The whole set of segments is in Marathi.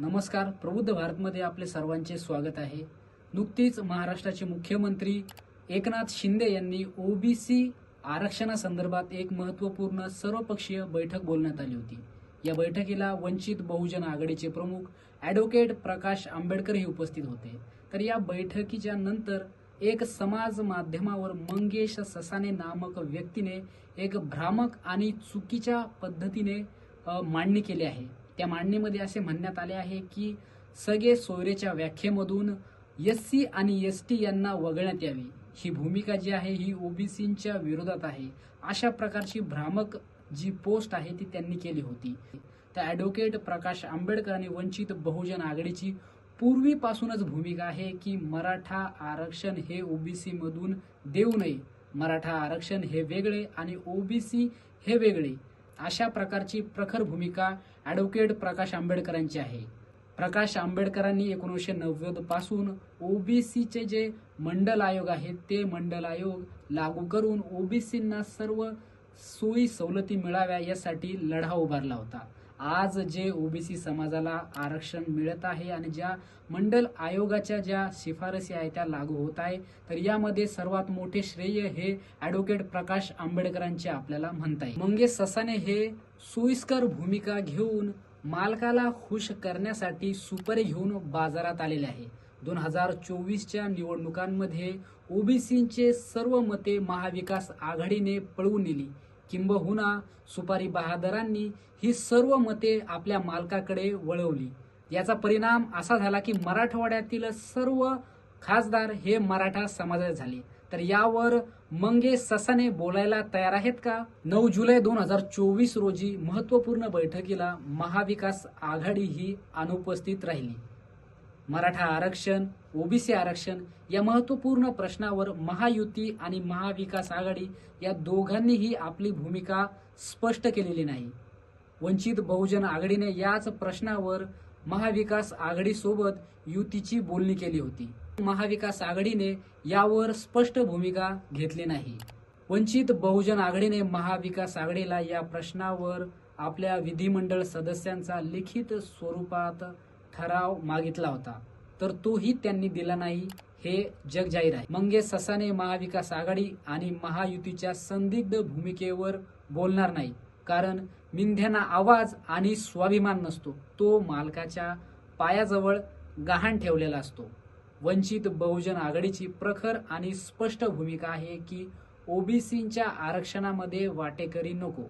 नमस्कार. प्रबुद्ध भारतमध्ये आपले सर्वांचे स्वागत आहे. नुकतीच महाराष्ट्राचे मुख्यमंत्री एकनाथ शिंदे यांनी ओबीसी आरक्षणासंदर्भात एक महत्त्वपूर्ण सर्वपक्षीय बैठक बोलण्यात आली होती. या बैठकीला वंचित बहुजन आघाडीचे प्रमुख ॲडव्होकेट प्रकाश आंबेडकर हे उपस्थित होते. तर या बैठकीच्या नंतर एक समाज माध्यमावर मंगेश ससाने नामक व्यक्तीने एक भ्रामक आणि चुकीच्या पद्धतीने मांडणी केली आहे. त्या मांडणीमध्ये असे म्हणण्यात आले आहे की सगळे सोयरेच्या व्याख्येमधून एस सी आणि एस टी यांना वगळण्यात यावी. ही भूमिका जी आहे ही ओबीसींच्या विरोधात आहे. अशा प्रकारची भ्रामक जी पोस्ट आहे ती त्यांनी केली होती. त्या ॲडव्होकेट प्रकाश आंबेडकर आणि वंचित बहुजन आघाडीची पूर्वीपासूनच भूमिका आहे की मराठा आरक्षण हे ओबीसी मधून देऊ नये. मराठा आरक्षण हे वेगळे आणि ओबीसी हे वेगळे. अशा प्रकारची प्रखर भूमिका ॲडव्होकेट प्रकाश आंबेडकरांची आहे. प्रकाश आंबेडकरांनी एकोणीसशे नव्वदपासून ओबीसीचे जे मंडल आयोग आहेत ते मंडल आयोग लागू करून ओबीसींना सर्व सोयी सवलती मिळाव्या यासाठी लढा उभारला होता. आज जे ओबीसी समाजाला आरक्षण मिळत आहे आणि ज्या मंडल आयोगाच्या ज्या शिफारसी आहेत त्या लागू होत आहे तर यामध्ये सर्वात मोठे श्रेय हे ॲडव्होकेट प्रकाश आंबेडकरांचे आपल्याला म्हणता येईल मंगेश ससाने हे सोयीस्कर भूमिका घेऊन मालकाला खुश करण्यासाठी सुपर घेऊन बाजारात आलेले आहे. दोन हजार चोवीसच्या निवडणुकांमध्ये ओबीसींचे सर्व मते महाविकास आघाडीने पळवून नेली. किंबहुना सुपारी बहादरांनी ही सर्व मते आपल्या मालकाकडे वळवली. याचा परिणाम असा झाला की मराठवाड्यातील सर्व खासदार हे मराठा समाजात झाले. तर यावर मंगे ससाने बोलायला तयार आहेत का? नऊ जुलै दोन हजार चोवीस रोजी महत्त्वपूर्ण बैठकीला महाविकास आघाडी ही अनुपस्थित राहिली. मराठा आरक्षण ओबीसी आरक्षण या महत्त्वपूर्ण प्रश्नावर महायुती आणि महाविकास आघाडी या दोघांनीही आपली भूमिका स्पष्ट केलेली नाही. वंचित बहुजन आघाडीने याच प्रश्नावर महाविकास आघाडीसोबत युतीची बोलणी केली होती. महाविकास आघाडीने यावर स्पष्ट भूमिका घेतली नाही. वंचित बहुजन आघाडीने महाविकास आघाडीला या प्रश्नावर आपल्या विधिमंडळ सदस्यांचा लिखित स्वरूपात ठराव मागितला होता. तर तोही त्यांनी दिला नाही हे जग जाहीर आहे. मंगेश ससाने महाविकास आघाडी आणि महायुतीच्या संदिग्ध भूमिकेवर बोलणार नाही कारण मिंध्यांना आवाज आणि स्वाभिमान नसतो. तो मालकाच्या पायाजवळ गहाण ठेवलेला असतो. वंचित बहुजन आघाडीची प्रखर आणि स्पष्ट भूमिका आहे की ओबीसींच्या आरक्षणामध्ये वाटेकरी नको.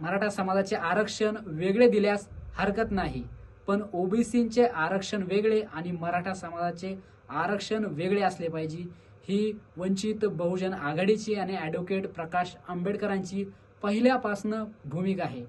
मराठा समाजाचे आरक्षण वेगळे दिल्यास हरकत नाही. पण ओबीसींचे आरक्षण वेगळे आणि मराठा समाजाचे आरक्षण वेगळे असले पाहिजे. ही वंचित बहुजन आघाडीची आणि ॲडव्होकेट प्रकाश आंबेडकरांची पहिल्यापासनं भूमिका आहे.